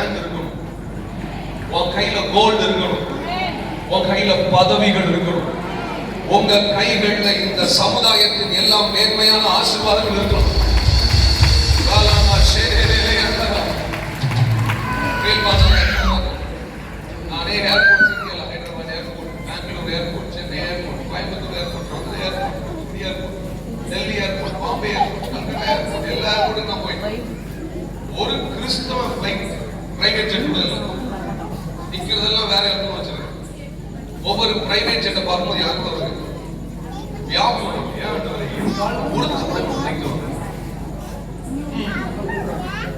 Rank இருக்கணும் உன் கையில கோல்டு இருக்கணும். உன் கையில பதவிகள் இருக்கணும். உங்க கைகள்ல இந்த சமுதாயத்தின் எல்லாம் மேன்மையான ஆசீர்வாதங்கள் இருக்கணும். பிரைவேட் ஜெட் கூட நிக்கிறதெல்லாம் வேற இடத்துல வச்சிருக்கேன். ஒவ்வொரு பிரைவேட் ஜெட்டை பார்க்கும்போது யாரும் வருது வியாபாரம் ஏன் உடுத்து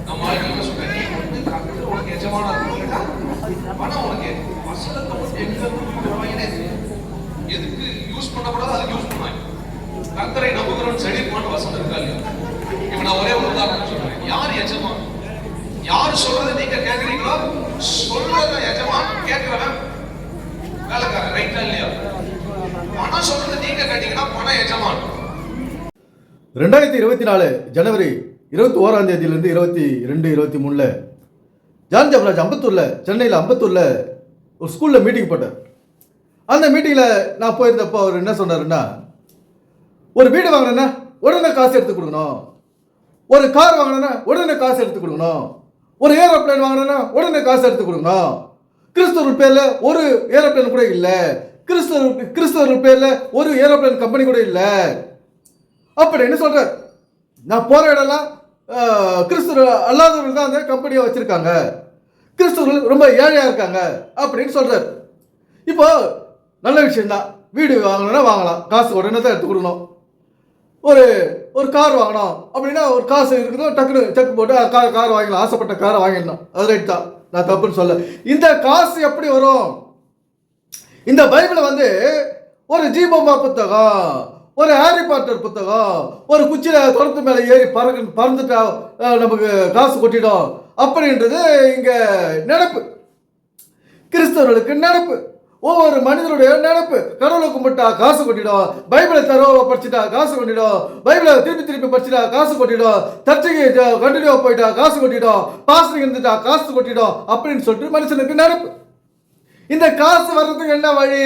நம்ம ஆளுங்க சொல்றேன் நீ வந்து கர்த்தர் உனக்கு எஜமானா பணம் உனக்கு வசனத்தை மட்டும் எங்க எதுக்கு? யூஸ் பண்ணக்கூடாது அதுக்கு யூஸ் பண்ணுவாங்க கர்த்தரை நம்புகிறவன் செழிப்பான்னு வசனம் இருக்கா இல்லையா இப்ப நான் ஒரே ஒரு உதாரணம் சொல்றேன் யார் எஜமான் யார் சொல்றதை நீங்க கேக்குறீங்களோ சொல்றத எஜமான் கேட்கிறவன் வேலைக்காரன் ரைட்டா இல்லையா? பணம் சொல்றதை நீங்க கேட்டீங்கன்னா பணம் எஜமான். ரெண்டாயிரத்தி இருபத்தி நாலு ஜனவரி இருபத்தி ஓராம் தேதியிலிருந்து இருபத்தி ரெண்டு இருபத்தி மூணில் ஜான் ஜபராஜ் அம்பத்தூரில் சென்னையில் அம்பத்தூரில் ஒரு ஸ்கூலில் மீட்டிங் போட்டார். அந்த மீட்டிங்கில் நான் போயிருந்தப்போ அவர் என்ன சொன்னாருன்னா ஒரு வீடு வாங்கினேன்னா உடனே காசு எடுத்து கொடுக்கணும். ஒரு கார் வாங்கினேன்னா உடனே காசு எடுத்து கொடுக்கணும். ஒரு ஏரோப்ளேன் வாங்கினேன்னா உடனே காசு எடுத்து கொடுக்கணும். கிறிஸ்தவர் பேரில் ஒரு ஏரோப்ளேன் கூட இல்லை. கிறிஸ்தவர் கிறிஸ்தவர் பேரில் ஒரு ஏரோப்ளேன் கம்பெனி கூட இல்லை. அப்படின்னு சொல்கிறார் நான் போகிற இடம்லாம் கிறிஸ்தவர் அல்லாதவர்கள் தான் அந்த கம்பெனியை வச்சுருக்காங்க. கிறிஸ்தவர்கள் ரொம்ப ஏழையாக இருக்காங்க அப்படின்னு சொல்கிறார் இப்போ நல்ல விஷயம்தான். வீடு வாங்கணும்னா வாங்கலாம். காசு உடனே தான் எடுத்து கொடுக்கணும். ஒரு ஒரு கார் வாங்கணும் அப்படின்னா ஒரு காசு இருக்குதோ டக்குனு செக் போட்டு கார் கார் வாங்கலாம் ஆசைப்பட்ட காரை வாங்கிடணும் அது ரைட் தான். நான் தப்புன்னு சொல்ல இந்த காசு எப்படி வரும்? இந்த பைபிளை வந்து ஒரு ஜீபமா புத்தகம் ஒரு ஹாரி பாட்டர் புத்தகம் ஒரு குச்சியில் தொடர்ந்து மேலே ஏறி பறக்க பறந்துட்டா நமக்கு காசு கொட்டிடும். அப்படின்றது இங்கே நினப்பு கிறிஸ்தவர்களுக்கு நினப்பு ஒவ்வொரு மனிதனுடைய நினைப்பு கடவுளை கும்பிட்டா காசு கொட்டிடும் பைபிளை தரோவை படிச்சுட்டா காசு கொட்டிடும் பைபிளை திருப்பி திருப்பி படிச்சுட்டா காசு கொட்டிடும் தச்சைக்கு கண்டினியூவா போயிட்டா காசு கொட்டிடும் பாஸ்டிங் இருந்துட்டா காசு கொட்டிடும் அப்படின்னு சொல்லிட்டு மனுஷனுக்கு நினைப்பு. இந்த காசு வர்றதுக்கு என்ன வழி?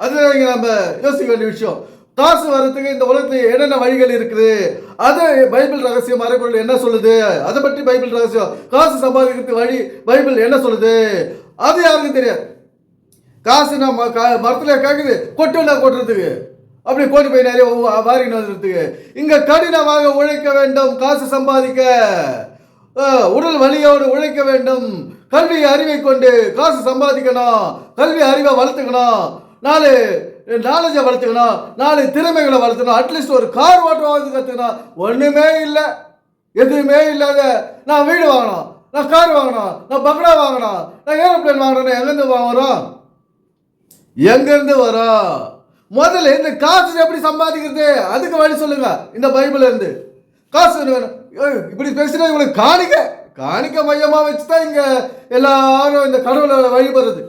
அது நம்ம யோசிக்க வேண்டிய விஷயம். காசு வர்றதுக்கு இந்த உலகத்துல என்னென்ன வழிகள் இருக்குது? அது பைபிள் ரகசியம் மறைபொருள் என்ன சொல்லுது? அதை பற்றி பைபிள் ரகசியம். காசு சம்பாதிக்கிறதுக்கு வழி பைபிள் என்ன சொல்லுது? அது யாருக்கும் தெரியாது காசு நம்ம மரத்தில் கேட்குது கொட்டுண்டா கொட்டுறதுக்கு. அப்படி கொண்டு போய் நிறைய வா- வாரின்னு வந்துடுறதுக்கு இங்கே கடினமாக உழைக்க வேண்டும் காசு சம்பாதிக்க. உடல் வலியோடு உழைக்க வேண்டும். கல்வி அறிவை கொண்டு காசு சம்பாதிக்கணும் கல்வி அறிவை வளர்த்துக்கணும். நாலு நாலேஜை வளர்த்துக்கணும் நாலு திறமைகளை வளர்த்துக்கணும். அட்லீஸ்ட் ஒரு கார் ஓட்டுவாவது கற்றுக்கணும் ஒன்றுமே இல்லை எதுவுமே இல்லாத. நான் வீடு வாங்கணும் நான் கார் வாங்கணும் நான் பங்களா வாங்கணும் நான் ஏரோப்ளேன் வாங்கணும் எங்கேருந்து வாங்குறோம் எங்கேருந்து வரும் முதல்ல இந்த காசு எப்படி சம்பாதிக்கிறது? அதுக்கு வழி சொல்லுங்க. இந்த பைபிள் இருந்து. காசு வேணும்? ஏய், இப்படி பேசுனா இவங்களுக்கு காணிக்க காணிக்க மையமா வச்சு தான் இங்க எல்லாரும் இந்த கடவுளை வழிபடுறது.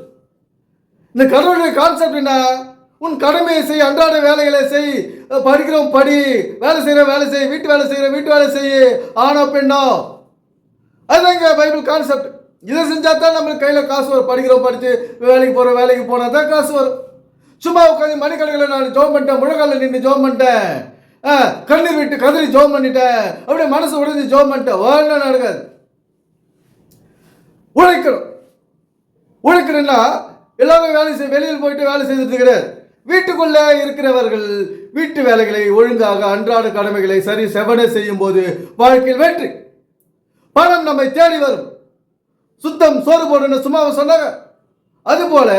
இந்த கடவுளுடைய கான்செப்ட் என்ன? உன் கடமையை செய் அன்றாட வேலைகளை செய் படிக்கிறோம் படி வேலை செய்கிற வேலை செய் வீட்டு வேலை செய்கிற வீட்டு வேலை செய் ஆணோ பெண்ணோ. அதுதான் இங்கே பைபிள் கான்செப்ட் இதை செஞ்சால் தான் நம்மளுக்கு கையில் காசு வரும். படிக்கிறோம் படித்து வேலைக்கு போகிறோம் வேலைக்கு போனால் தான் காசு வரும். சும்மா உட்காந்து மணிக்கணக்கில் நான் ஜோம் பண்ணிட்டேன் முழங்காலில் நின்று ஜோம் பண்ணிட்டேன். ஆ, கண்ணீர் விட்டு கதறி ஜோம் பண்ணிட்டேன். அப்படியே மனசு உடைஞ்சு ஜோம் பண்ணிட்டேன். ஒன்றும் நடக்காது? உழைக்கணும். உழைக்கணும்னா எல்லாரும் வேலை செய் வெளியில் போயிட்டு வேலை செய்துட்டு கிடையாது வீட்டுக்குள்ளே இருக்கிறவர்கள் வீட்டு வேலைகளை ஒழுங்காக அன்றாட கடமைகளை சரி செவனே செய்யும் போது வாழ்க்கையில் வெற்றி. பணம் நம்மை தேடி வரும். சுத்தம் சோறு போடணும் சும்மாவை சொன்னாங்க. அதுபோல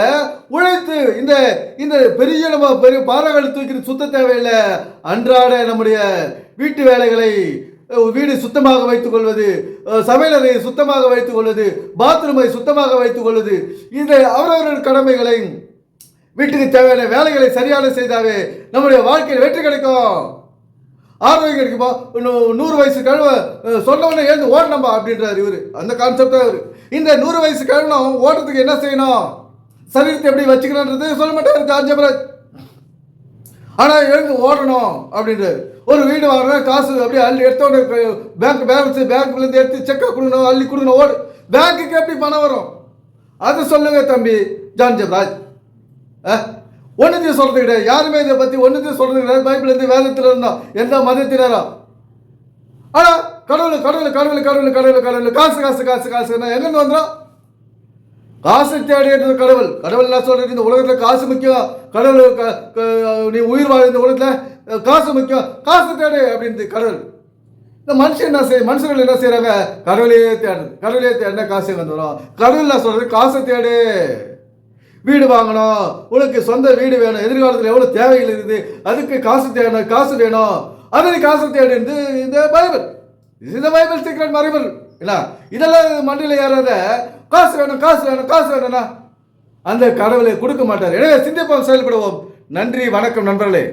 உழைத்து இந்த இந்த பெரிய நம்ம பெரிய பாறைகள் தூக்கி சுத்த தேவையில்லை. அன்றாட நம்முடைய வீட்டு வேலைகளை வீடு சுத்தமாக வைத்துக் கொள்வது சமையலறை சுத்தமாக வைத்துக் கொள்வது பாத்ரூமை சுத்தமாக வைத்துக் கொள்வது இந்த அவரவர்கள் கடமைகளை வீட்டுக்கு தேவையான வேலைகளை சரியான செய்தாவே நம்முடைய வாழ்க்கையில் வெற்றி கிடைக்கும். ஆரோக்கியம் கிடைக்குமா? நூறு வயசு கழுவ சொன்ன எழுந்து ஓடணுமா அப்படின்றாரு இவர். அந்த கான்செப்ட் அவர் இந்த நூறு வயசு கழுவணும் ஓடுறதுக்கு என்ன செய்யணும்? சரீரத்தை எப்படி வச்சுக்கணுன்றது சொல்ல மாட்டாரு காஞ்சபராஜ் ஆனால் எழுந்து ஓடணும் அப்படின்ட்டு ஒரு வீடு வாங்கினா காசு அப்படியே அள்ளி எடுத்தோட பேங்க் பேலன்ஸ் பேங்க்லேருந்து எடுத்து செக்காக கொடுக்கணும் அள்ளி கொடுக்கணும் ஓடு. பேங்க்குக்கு எப்படி பணம் வரும்? அதை சொல்லுங்க தம்பி ஜான் ஜெப்ராஜ். ஒன்றுத்தையும் சொல்கிறது கிடையாது. யாருமே இதை பற்றி ஒன்றுத்தையும் சொல்கிறது கிடையாது. பைபிள் இருந்து வேதத்தில் இருந்தோம் எந்த மதத்தினரும் ஆனால் கடவுள் கடவுள் கடவுள் கடவுள் கடவுள் கடவுள். காசு காசு காசு காசு. எங்கேருந்து வந்துடும் காசு தேடின்றது கடவுள். கடவுள் என்ன சொல்றது இந்த உலகத்தில் காசு முக்கியம். கடவுள் நீ உயிர் வாழ இந்த உலகத்தில் காசு முக்கியம். காசு தேடு அப்படின்றது கடவுள். இந்த மனுஷன் என்ன செய்ய மனுஷர்கள் என்ன செய்கிறாங்க கடவுளையே தேடுறது கடவுளையே தேடினா காசு வந்துடும் கடவுள் என்ன சொல்றது காசை தேடு. வீடு வாங்கணும். உனக்கு சொந்த வீடு வேணும். எதிர்காலத்தில் எவ்வளோ தேவைகள் இருக்குது? அதுக்கு காசு தேடணும். காசு வேணும். அது காசு தேடு இந்த பைபிள். இந்த பைபிள் சீக்கிரம் பைபிள் என்ன இதெல்லாம் மண்டியில் ஏறத. காசு வேணும் காசு வேணும் காசு வேணும்னா அந்த கடவுளை கொடுக்க மாட்டார். எனவே சிந்திப்போம் செயல்படுவோம். நன்றி வணக்கம் நண்பர்களே.